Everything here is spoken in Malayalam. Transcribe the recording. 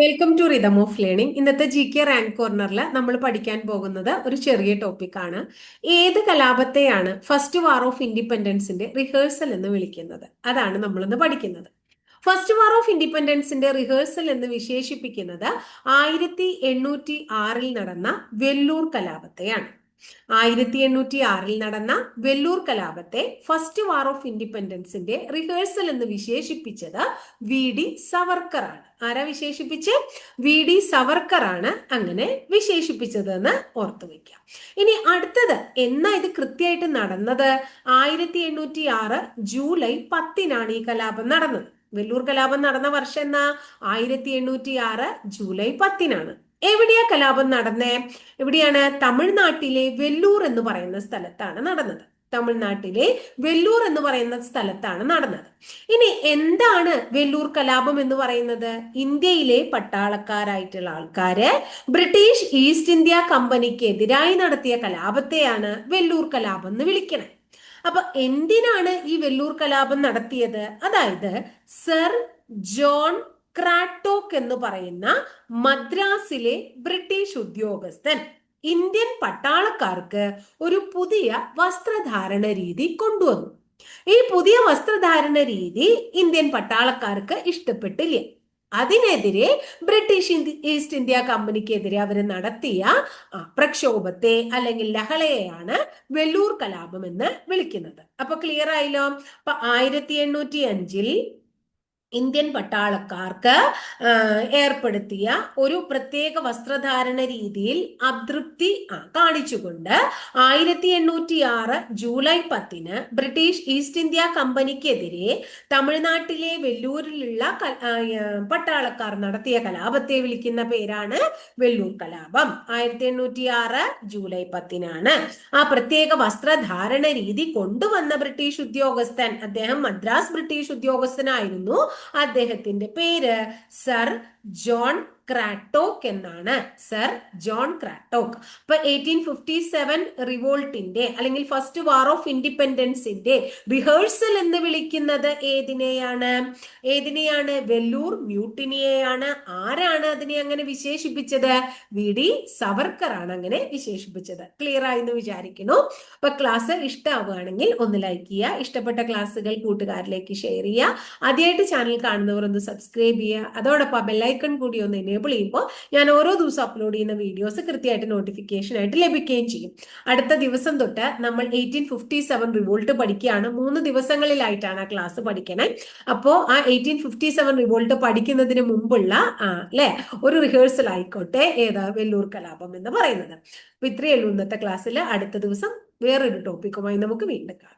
Welcome to rhythm of learning ഇന്നത്തെ ജി കെ റാങ്ക് കോർണറിൽ നമ്മൾ പഠിക്കാൻ പോകുന്നത് ഒരു ചെറിയ ടോപ്പിക്കാണ് ഏത് കലാപത്തെയാണ് ഫസ്റ്റ് വാർ ഓഫ് ഇൻഡിപെൻഡൻസിന്റെ റിഹേഴ്സൽ എന്ന് വിളിക്കുന്നത്? അതാണ് നമ്മൾ ഇന്ന് പഠിക്കുന്നത് ഫസ്റ്റ് വാർ ഓഫ് ഇൻഡിപെൻഡൻസിന്റെ റിഹേഴ്സൽ എന്ന് വിശേഷിപ്പിക്കുന്നത് ആയിരത്തി എണ്ണൂറ്റി ആറിൽ നടന്ന വെല്ലൂർ കലാപത്തെയാണ്. ആയിരത്തി എണ്ണൂറ്റി ആറിൽ നടന്ന വെല്ലൂർ കലാപത്തെ ഫസ്റ്റ് വാർ ഓഫ് ഇൻഡിപെൻഡൻസിന്റെ റിഹേഴ്സൽ എന്ന് വിശേഷിപ്പിച്ചത് വി ഡി സവർക്കർ ആണ് ആരാ വിശേഷിപ്പിച്ച്? വി ഡി സവർക്കർ ആണ് അങ്ങനെ വിശേഷിപ്പിച്ചതെന്ന് ഓർത്തു വയ്ക്കാം ഇനി അടുത്തത് എന്നാ ഇത് കൃത്യമായിട്ട് നടന്നത്? ആയിരത്തി എണ്ണൂറ്റി ആറ് ജൂലൈ പത്തിനാണ് ഈ കലാപം നടന്നത്. വെല്ലൂർ കലാപം നടന്ന വർഷം എന്നാ? ആയിരത്തി എണ്ണൂറ്റി ആറ് ജൂലൈ പത്തിനാണ്. എവിടെയാ കലാപം നടന്നേ? എവിടെയാണ് തമിഴ്നാട്ടിലെ വെല്ലൂർ എന്ന് പറയുന്ന സ്ഥലത്താണ് നടന്നത്. തമിഴ്നാട്ടിലെ വെല്ലൂർ എന്ന് പറയുന്ന സ്ഥലത്താണ് നടന്നത്. ഇനി എന്താണ് വെല്ലൂർ കലാപം എന്ന് പറയുന്നത്? ഇന്ത്യയിലെ പട്ടാളക്കാരായിട്ടുള്ള ആൾക്കാര് ബ്രിട്ടീഷ് ഈസ്റ്റ് ഇന്ത്യ കമ്പനിക്ക് എതിരായി നടത്തിയ കലാപത്തെയാണ് വെല്ലൂർ കലാപം എന്ന് വിളിക്കുന്നത് അപ്പൊ എന്തിനാണ് ഈ വെല്ലൂർ കലാപം നടത്തിയത്? അതായത് സർ ജോൺ ക്രാട്ടോക്ക് എന്ന് പറയുന്ന മദ്രാസിലെ ബ്രിട്ടീഷ് ഉദ്യോഗസ്ഥൻ ഇന്ത്യൻ പട്ടാളക്കാർക്ക് ഒരു പുതിയ വസ്ത്രധാരണ രീതി കൊണ്ടുവന്നു. ഈ പുതിയ വസ്ത്രധാരണ രീതി ഇന്ത്യൻ പട്ടാളക്കാർക്ക് ഇഷ്ടപ്പെട്ടില്ല. അതിനെതിരെ ബ്രിട്ടീഷ് ഈസ്റ്റ് ഇന്ത്യ കമ്പനിക്കെതിരെ അവർ നടത്തിയ പ്രക്ഷോഭത്തെ അല്ലെങ്കിൽ ലഹളയെയാണ് വെള്ളൂർ കലാപം എന്ന് വിളിക്കുന്നത്. അപ്പൊ ക്ലിയർ ആയല്ലോ? അപ്പൊ ആയിരത്തി എണ്ണൂറ്റി അഞ്ചിൽ ഇന്ത്യൻ പട്ടാളക്കാർക്ക് ഏർപ്പെടുത്തിയ ഒരു പ്രത്യേക വസ്ത്രധാരണ രീതിയിൽ അതൃപ്തി കാണിച്ചുകൊണ്ട് ആയിരത്തി എണ്ണൂറ്റി ആറ് ജൂലൈ പത്തിന് ബ്രിട്ടീഷ് ഈസ്റ്റ് ഇന്ത്യ കമ്പനിക്കെതിരെ തമിഴ്നാട്ടിലെ വെല്ലൂരിലുള്ള പട്ടാളക്കാർ നടത്തിയ കലാപത്തെ വിളിക്കുന്ന പേരാണ് വെല്ലൂർ കലാപം. ആയിരത്തി എണ്ണൂറ്റി ആറ് ജൂലൈ പത്തിനാണ് ആ പ്രത്യേക വസ്ത്രധാരണ രീതി കൊണ്ടുവന്ന ബ്രിട്ടീഷ് ഉദ്യോഗസ്ഥൻ. അദ്ദേഹം മദ്രാസ് ബ്രിട്ടീഷ് ഉദ്യോഗസ്ഥനായിരുന്നു. അദ്ദേഹത്തിന്റെ പേര് സർ ജോൺ ക്രാട്ടോക്ക് എന്നാണ് സർ ജോൺ ക്രാട്ടോക്ക് അപ്പൊ എയ്റ്റീൻ ഫിഫ്റ്റി സെവൻ റിവോൾട്ടിന്റെ അല്ലെങ്കിൽ ഫസ്റ്റ് വാർ ഓഫ് ഇൻഡിപെൻഡൻസിന്റെ റിഹേഴ്സൽ എന്ന് വിളിക്കുന്നത് ഏതിനെയാണ്? ഏതിനെയാണ്? വെല്ലൂർ മ്യൂട്ടിനിയെയാണ്. ആരാണ് അതിനെ അങ്ങനെ വിശേഷിപ്പിച്ചത്? വി ഡി സവർക്കർ ആണ് അങ്ങനെ വിശേഷിപ്പിച്ചത്. ക്ലിയർ ആയി എന്ന് വിചാരിക്കുന്നു. അപ്പൊ ക്ലാസ് ഇഷ്ടമാവുകയാണെങ്കിൽ ഒന്ന് ലൈക്ക് ചെയ്യുക. ഇഷ്ടപ്പെട്ട ക്ലാസ്സുകൾ കൂട്ടുകാരിലേക്ക് ഷെയർ ചെയ്യുക. ആദ്യമായിട്ട് ചാനൽ കാണുന്നവർ ഒന്ന് സബ്സ്ക്രൈബ് ചെയ്യുക. അതോടൊപ്പം ബെല്ലൈക്കൺ കൂടി ഒന്ന് എനേബിൾ ചെയ്യുമ്പോൾ ഞാൻ ഓരോ ദിവസം അപ്ലോഡ് ചെയ്യുന്ന വീഡിയോസ് കൃത്യമായിട്ട് നോട്ടിഫിക്കേഷൻ ആയിട്ട് ലഭിക്കുകയും ചെയ്യും. അടുത്ത ദിവസം തൊട്ട് നമ്മൾ എയ്റ്റീൻ ഫിഫ്റ്റി സെവൻ റിവോൾട്ട് പഠിക്കുകയാണ്. മൂന്ന് ദിവസങ്ങളിലായിട്ടാണ് ആ ക്ലാസ് പഠിക്കണേ. അപ്പോൾ ആ എയ്റ്റീൻ ഫിഫ്റ്റി സെവൻ റിവോൾട്ട് പഠിക്കുന്നതിന് മുമ്പുള്ള അല്ലെ? ഒരു റിഹേഴ്സൽ ആയിക്കോട്ടെ. ഏതാ? വെല്ലൂർ കലാപം എന്ന് പറയുന്നത്. അപ്പൊ ഇത്രയേ ഉള്ളൂ ഇന്നത്തെ ക്ലാസ്സിൽ അടുത്ത ദിവസം വേറൊരു ടോപ്പിക്കുമായി നമുക്ക് വീണ്ടും കാണാം.